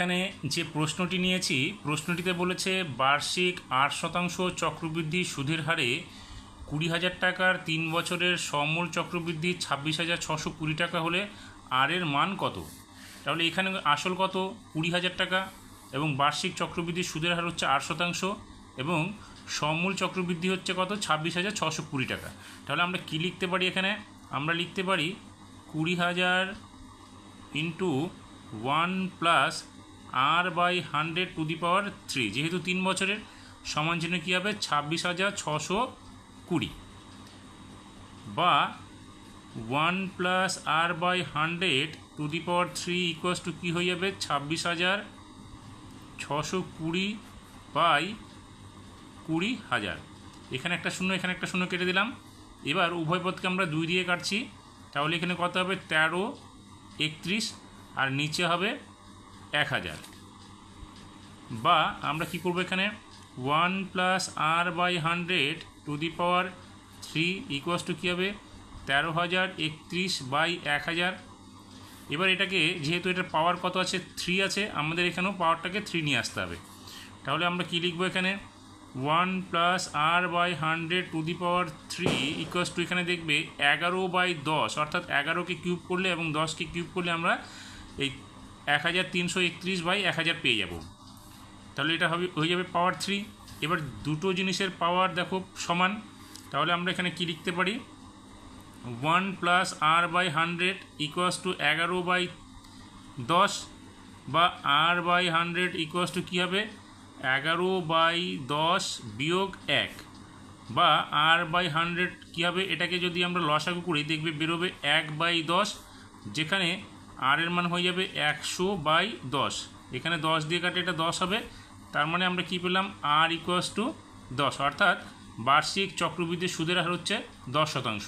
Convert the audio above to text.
এখানে যে প্রশ্নটি নিয়েছি, প্রশ্নটিতে বলেছে, বার্ষিক আট শতাংশ চক্রবৃদ্ধি সুদের হারে কুড়ি হাজার টাকার তিন বছরের সমূল চক্রবৃদ্ধি ছাব্বিশ হাজার ছশো কুড়ি টাকা হলে আর এর মান কত? তাহলে এখানে আসল কত? কুড়ি হাজার টাকা এবং বার্ষিক চক্রবৃদ্ধি সুদের হার হচ্ছে আট শতাংশ এবং সমূল চক্রবৃদ্ধি হচ্ছে কত? ছাব্বিশ হাজার ছশো কুড়ি টাকা। তাহলে আমরা কী লিখতে পারি এখানে? আমরা লিখতে পারি কুড়ি হাজার into one plus r by hundred to the power three যেহেতু তিন বছরের, সমান চিহ্ন কী হবে? ছাব্বিশ হাজার ছশো কুড়ি। বা one plus r by hundred to the power three equals to কী হয়ে যাবে? ছাব্বিশ হাজার ছশো কুড়ি বাই কুড়ি হাজার। এখানে একটা শূন্য, এখানে একটা শূন্য কেটে দিলাম। এবার উভয় পদকে আমরা দুই দিয়ে কাটছি। তাহলে এখানে কত হবে? তেরো, একত্রিশ। আর নিচে হবে এক হাজার। বা আমরা কি করব এখানে? One plus r by hundred to the power three equals to কী হবে? তেরো হাজার একত্রিশ বাই এক হাজার। এবার এটাকে যেহেতু এটার পাওয়ার কত আছে? থ্রি আছে, আমাদের এখানেও পাওয়ারটাকে থ্রি নিয়ে আসতে হবে। তাহলে আমরা কী লিখব এখানে? One plus r by hundred to the power three equals to এখানে দেখবে এগারো বাই দশ, অর্থাৎ এগারোকে কিউব করলে এবং দশকে কিউব করলে আমরা এই এক হাজার তিনশো একত্রিশ বাই এক হাজার পেয়ে যাব। তাহলে এটা হবে, হয়ে যাবে পাওয়ার থ্রি এবার দুটো জিনিসের পাওয়ার দেখো সমান। তাহলে আমরা এখানে কি লিখতে পারি? One plus r by hundred equals to এগারো বাই দশ বা r by hundred equals to কী হবে? এগারো বাই দশ বিয়োগ এক বা আর বাই হান্ড্রেড কী হবে? এটাকে যদি আমরা লসাগু করি, দেখবে বেরোবে এক বাই দশ। যেখানে আর এর মান হয়ে যাবে একশো বাই দশ। এখানে দশ দিয়ে কাটে এটা দশ হবে। তার মানে আমরা কী পেলাম? আর ইকুয়াস টু দশ। অর্থাৎ বার্ষিক চক্রবৃদ্ধি সুদের হার হচ্ছে দশ শতাংশ।